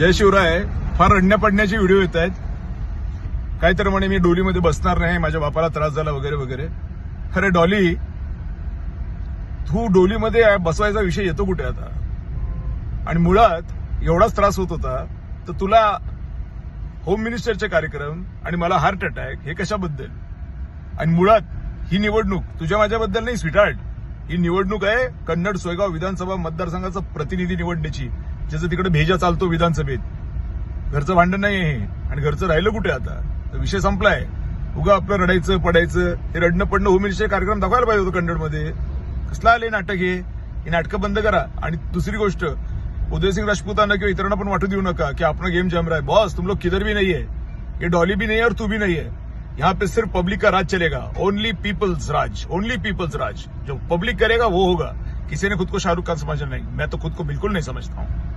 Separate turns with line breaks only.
जय शिवराय. फार रडण्या पडण्याचे व्हिडिओ येत आहेत. काहीतरी म्हणे मी डोलीमध्ये बसणार नाही माझ्या बापाला त्रास झाला वगैरे वगैरे. खरे डॉली तू डोलीमध्ये बसवायचा विषय येतो कुठे आता? आणि मुळात एवढाच त्रास होत होता तर तुला होम मिनिस्टरचे कार्यक्रम आणि मला हार्ट अटॅक हे कशाबद्दल? आणि मुळात ही निवडणूक तुझ्या माझ्याबद्दल नाही स्वीटार्ट ही निवडणूक आहे कन्नड सोयगाव विधानसभा मतदारसंघाचा प्रतिनिधी निवडण्याची ज्याचं तिकडे भेजा चालतो विधानसभेत. घरचं भांडण नाही आहे आणि घरचं राहिलं कुठे आता? तर विषय संपलाय. उगा आपलं रडायचं पडायचं हे रडणं पडणं होम कार्यक्रम दाखवायला पाहिजे होतं कन्नडमध्ये. कसला आले नाटक हे? हे नाटकं बंद करा. आणि दुसरी गोष्ट उदयसिंग राजपूतांना किंवा इतरांना पण वाटू देऊ नका की आपण गेम जमराय बॉस तुम लोग किधर भी नहीं है डॉली बी नाही आहे और तू बी नाही आहे यहाँ पे सिर्फ पब्लिक का राज चलेगा ओनली पीपल्स राज ओनली पीपल्स राज। जो पब्लिक करेगा वो होगा। किसी ने खुद को शाहरुख खान समझना नहीं। मैं तो खुद को बिल्कुल नहीं समझता हूँ।